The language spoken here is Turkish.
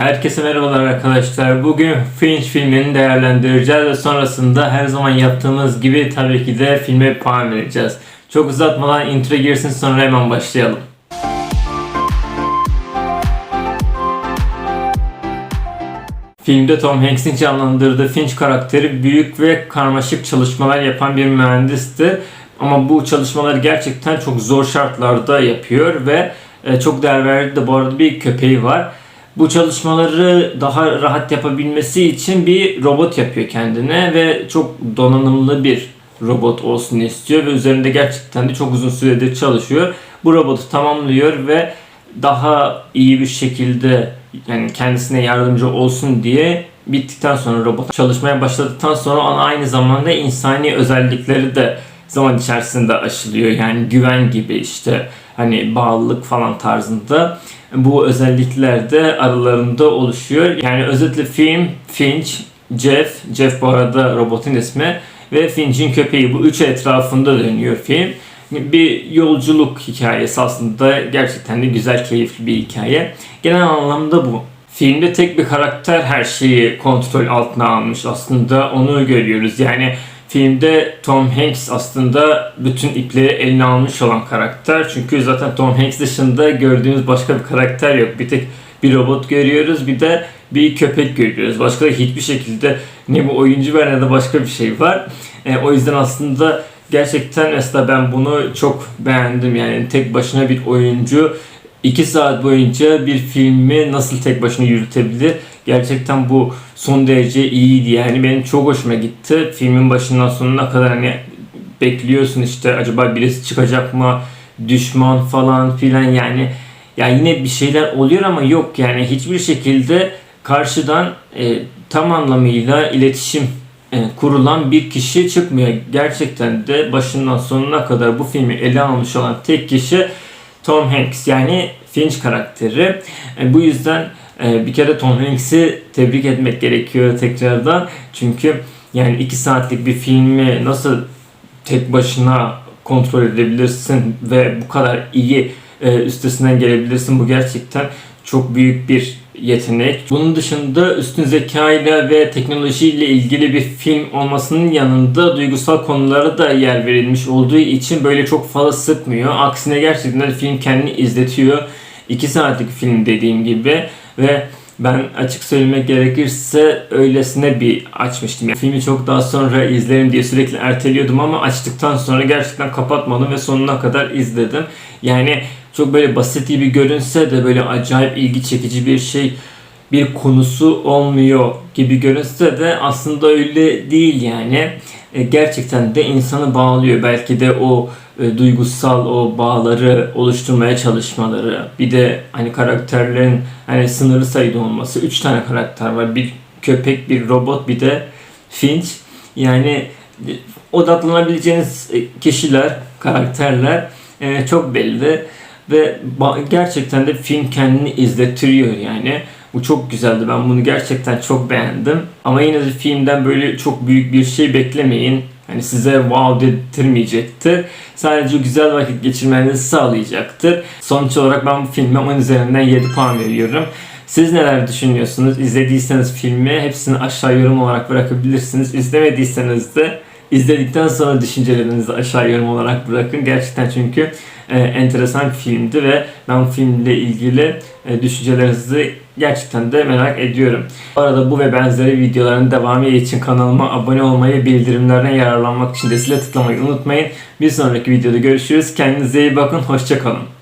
Herkese merhabalar arkadaşlar. Bugün Finch filmini değerlendireceğiz ve sonrasında her zaman yaptığımız gibi tabii ki de filme puan vereceğiz. Çok uzatmadan intro girsin sonra hemen başlayalım. Filmde Tom Hanks'in canlandırdığı Finch karakteri büyük ve karmaşık çalışmalar yapan bir mühendisti. Ama bu çalışmaları gerçekten çok zor şartlarda yapıyor ve e, çok değer verdiği de bu arada bir köpeği var. Bu çalışmaları daha rahat yapabilmesi için bir robot yapıyor kendine ve çok donanımlı bir robot olsun istiyor ve üzerinde gerçekten de çok uzun süredir çalışıyor. Bu robotu tamamlıyor ve daha iyi bir şekilde yani kendisine yardımcı olsun diye bittikten sonra robot çalışmaya başladıktan sonra ona aynı zamanda insani özellikleri de zaman içerisinde aşılıyor. Yani güven gibi işte hani bağlılık falan tarzında bu özellikler de aralarında oluşuyor. Yani özetle film Finch, Jeff, Jeff bu arada robotun ismi ve Finch'in köpeği bu üç etrafında dönüyor film. Bir yolculuk hikayesi aslında gerçekten de güzel, keyifli bir hikaye. Genel anlamda bu. Filmde tek bir karakter her şeyi kontrol altına almış aslında onu görüyoruz. Yani filmde Tom Hanks aslında bütün ipleri eline almış olan karakter. Çünkü zaten Tom Hanks dışında gördüğümüz başka bir karakter yok. Bir tek bir robot görüyoruz bir de bir köpek görüyoruz. Başka da hiçbir şekilde ne bu oyuncu var ne de başka bir şey var. E, o yüzden aslında gerçekten mesela ben bunu çok beğendim. Yani tek başına bir oyuncu 2 saat boyunca bir filmi nasıl tek başına yürütebilir? Gerçekten bu son derece iyiydi. Yani benim çok hoşuma gitti. Filmin başından sonuna kadar hani bekliyorsun işte acaba birisi çıkacak mı? Düşman falan filan yani ya yine bir şeyler oluyor ama yok yani hiçbir şekilde karşıdan e, tam anlamıyla iletişim e, kurulan bir kişi çıkmıyor. Gerçekten de başından sonuna kadar bu filmi ele almış olan tek kişi Tom Hanks yani Finch karakteri. E, bu yüzden e, bir kere Tom Hanks'i tebrik etmek gerekiyor tekrardan. Çünkü yani iki saatlik bir filmi nasıl tek başına kontrol edebilirsin ve bu kadar iyi e, üstesinden gelebilirsin. Bu gerçekten çok büyük bir yetenek. Bunun dışında üstün zekayla ve teknolojiyle ilgili bir film olmasının yanında duygusal konulara da yer verilmiş olduğu için böyle çok fazla sıkmıyor. Aksine gerçekten film kendini izletiyor. 2 saatlik film dediğim gibi ve ben açık söylemek gerekirse öylesine bir açmıştım. Yani filmi çok daha sonra izlerim diye sürekli erteliyordum ama açtıktan sonra gerçekten kapatmadım ve sonuna kadar izledim. Yani çok böyle basit gibi görünse de böyle acayip ilgi çekici bir şey bir konusu olmuyor gibi görünse de aslında öyle değil yani. E, gerçekten de insanı bağlıyor. Belki de o e, duygusal o bağları oluşturmaya çalışmaları. Bir de hani karakterlerin hani sınırlı sayıda olması. Üç tane karakter var. Bir köpek, bir robot, bir de Finch. Yani e, odaklanabileceğiniz kişiler, karakterler çok belli ve gerçekten de film kendini izlettiriyor yani. Bu çok güzeldi. Ben bunu gerçekten çok beğendim. Ama yine de filmden böyle çok büyük bir şey beklemeyin. Hani size wow dedirtmeyecektir. Sadece güzel vakit geçirmenizi sağlayacaktır. Sonuç olarak ben bu filme 10 üzerinden 7 puan veriyorum. Siz neler düşünüyorsunuz? İzlediyseniz filmi hepsini aşağı yorum olarak bırakabilirsiniz. İzlemediyseniz de izledikten sonra düşüncelerinizi aşağı yorum olarak bırakın. Gerçekten çünkü e, enteresan bir filmdi ve ben filmle ilgili e, düşüncelerinizi gerçekten de merak ediyorum. Bu arada bu ve benzeri videoların devamı için kanalıma abone olmayı, bildirimlerden yararlanmak için de zile tıklamayı unutmayın. Bir sonraki videoda görüşürüz. Kendinize iyi bakın. Hoşçakalın.